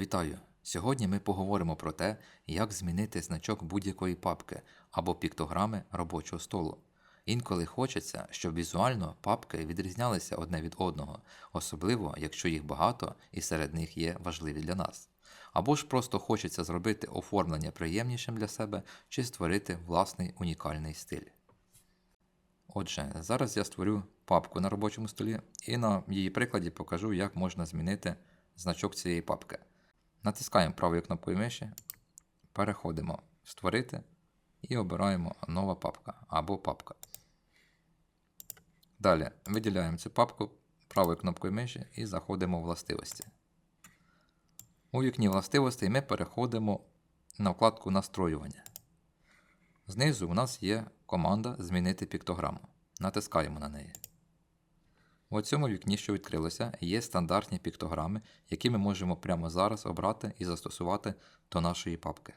Вітаю! Сьогодні ми поговоримо про те, як змінити значок будь-якої папки або піктограми робочого столу. Інколи хочеться, щоб візуально папки відрізнялися одне від одного, особливо якщо їх багато і серед них є важливі для нас. Або ж просто хочеться зробити оформлення приємнішим для себе чи створити власний унікальний стиль. Отже, зараз я створю папку на робочому столі і на її прикладі покажу, як можна змінити значок цієї папки. Натискаємо правою кнопкою миші, переходимо в Створити і обираємо нова папка або папка. Далі виділяємо цю папку правою кнопкою миші і заходимо в властивості. У вікні властивостей ми переходимо на вкладку Настроювання. Знизу у нас є команда Змінити піктограму. Натискаємо на неї. У цьому вікні, що відкрилося, є стандартні піктограми, які ми можемо прямо зараз обрати і застосувати до нашої папки.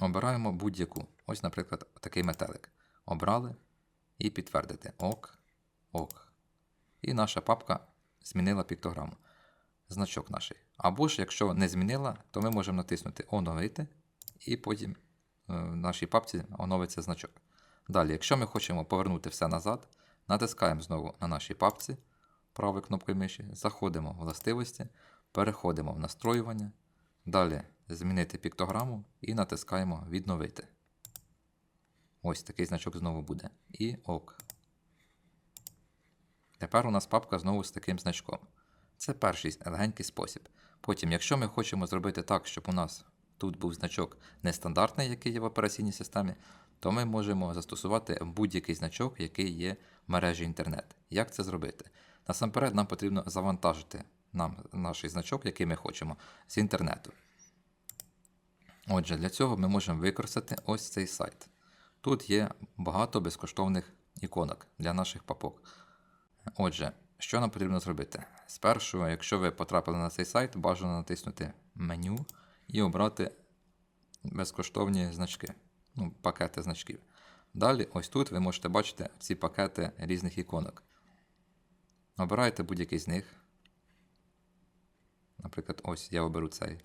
Обираємо будь-яку. Ось, наприклад, такий метелик. Обрали і підтвердити ок, ок. І наша папка змінила піктограму. Значок наш. Або ж, якщо не змінила, то ми можемо натиснути Оновити, і потім е, в нашій папці оновиться значок. Далі, якщо ми хочемо повернути все назад, натискаємо знову на нашій папці правою кнопкою миші, заходимо в властивості, переходимо в настроювання, далі змінити піктограму і натискаємо Відновити. Ось такий значок знову буде. І ок. Тепер у нас папка знову з таким значком. Це перший легенький спосіб. Потім, якщо ми хочемо зробити так, щоб у нас тут був значок нестандартний, який є в операційній системі, то ми можемо застосувати будь-який значок, який є в мережі інтернет. Як це зробити? Насамперед, нам потрібно завантажити нам наш значок, який ми хочемо, з інтернету. Отже, для цього ми можемо використати ось цей сайт. Тут є багато безкоштовних іконок для наших папок. Отже, що нам потрібно зробити? Спершу, якщо ви потрапили на цей сайт, бажано натиснути меню і обрати безкоштовні значки, ну, пакети значків. Далі, ось тут ви можете бачити ці пакети різних іконок. Обирайте будь-який з них. Наприклад, ось я оберу цей.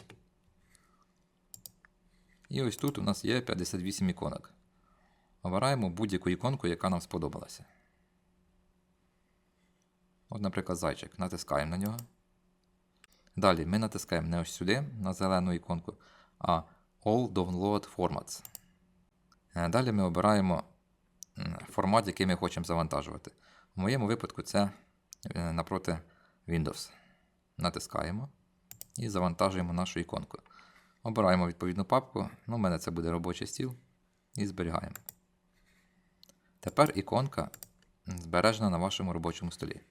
І ось тут у нас є 58 іконок. Обираємо будь-яку іконку, яка нам сподобалася. От, наприклад, зайчик. Натискаємо на нього. Далі ми натискаємо не ось сюди, на зелену іконку, а All Download Formats. Е, Далі ми обираємо формат, який ми хочемо завантажувати. В моєму випадку це е, напроти Windows. Натискаємо і завантажуємо нашу іконку. Обираємо відповідну папку. Ну, У мене це буде робочий стіл. І зберігаємо. Тепер іконка збережена на вашому робочому столі.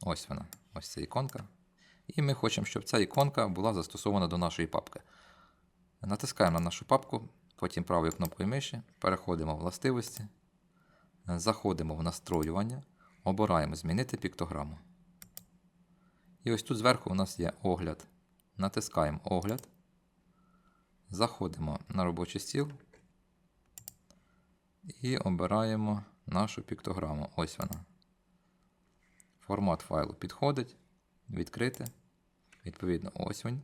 Ось вона, ось ця іконка. І ми хочемо, щоб ця іконка була застосована до нашої папки. Натискаємо на нашу папку, потім правою кнопкою миші, переходимо в властивості, заходимо в настроювання, обираємо Змінити піктограму. І ось тут зверху у нас є огляд. Натискаємо огляд, заходимо на робочий стіл і обираємо нашу піктограму. Ось вона. Формат файлу підходить. Відкрити. Відповідно, ось він.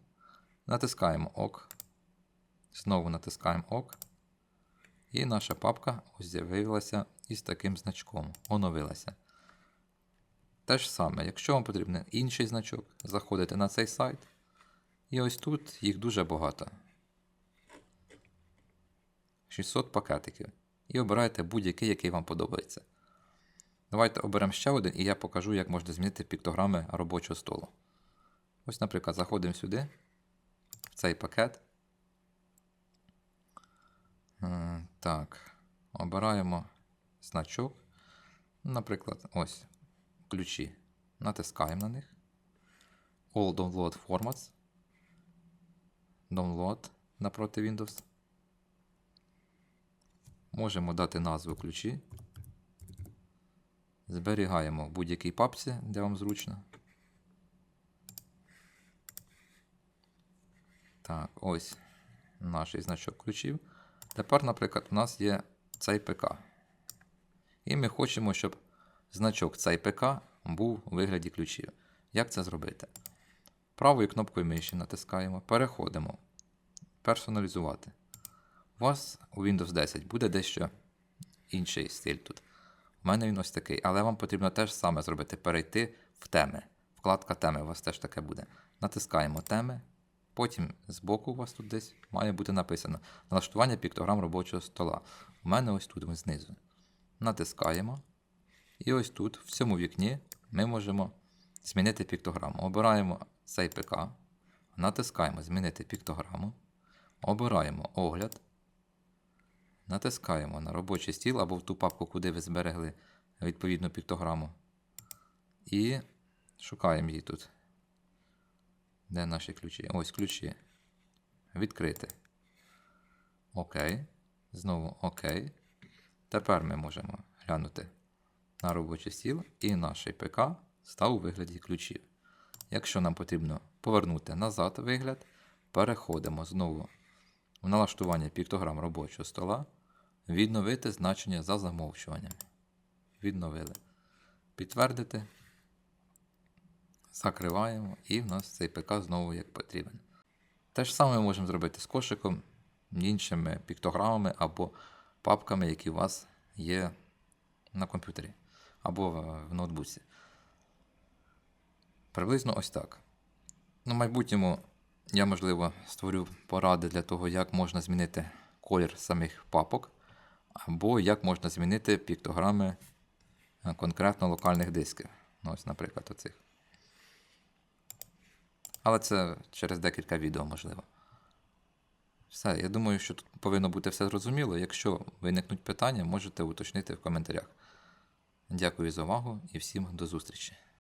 Натискаємо ОК. Знову натискаємо ОК. І наша папка ось з'явилася із таким значком. Оновилася. Те ж саме, якщо вам потрібен інший значок, заходите на цей сайт. І ось тут їх дуже багато. 600 пакетиків. І обираєте будь-який, який вам подобається. Давайте оберемо ще один, і я покажу, як можна змінити піктограми робочого столу. Ось, наприклад, заходимо сюди, в цей пакет. Так, обираємо значок. Наприклад, ось ключі. Натискаємо на них. All Download Formats. Download напроти Windows. Можемо дати назву ключі. Зберігаємо в будь-якій папці, де вам зручно. Так, ось наш значок ключів. Тепер, наприклад, у нас є цей ПК. І ми хочемо, щоб значок цей ПК був у вигляді ключів. Як це зробити? Правою кнопкою миші натискаємо, переходимо. Персоналізувати. У вас у Windows 10 буде дещо інший стиль тут. У мене він ось такий, але вам потрібно теж саме зробити: перейти в теми. Вкладка теми у вас теж таке буде. Натискаємо теми. Потім збоку у вас тут десь має бути написано налаштування піктограм робочого стола. У мене ось тут знизу. Натискаємо. І ось тут, в цьому вікні, ми можемо змінити піктограму. Обираємо цей ПК, натискаємо Змінити піктограму, обираємо огляд, натискаємо на робочий стіл або в ту папку, куди ви зберегли відповідну піктограму. І шукаємо її тут. Де наші ключі? Ось ключі. Відкрити. Окей. Знову ОК. Тепер ми можемо глянути на робочий стіл і наш ПК став у вигляді ключів. Якщо нам потрібно повернути назад вигляд, переходимо знову в налаштування піктограм робочого стола, відновити значення за замовчуванням. Відновили. Підтвердити. Закриваємо, і в нас цей ПК знову як потрібен. Те ж саме ми можемо зробити з кошиком, іншими піктограмами або папками, які у вас є на комп'ютері або в- ноутбуці. Приблизно ось так. На майбутньому я, можливо, створю поради для того, як можна змінити колір самих папок, або як можна змінити піктограми е, конкретно локальних дисків. Ну, ось, наприклад, оцих. Але це через декілька відео, можливо. Все, я думаю, що тут повинно бути все зрозуміло. Якщо виникнуть питання, можете уточнити в коментарях. Дякую за увагу і всім до зустрічі.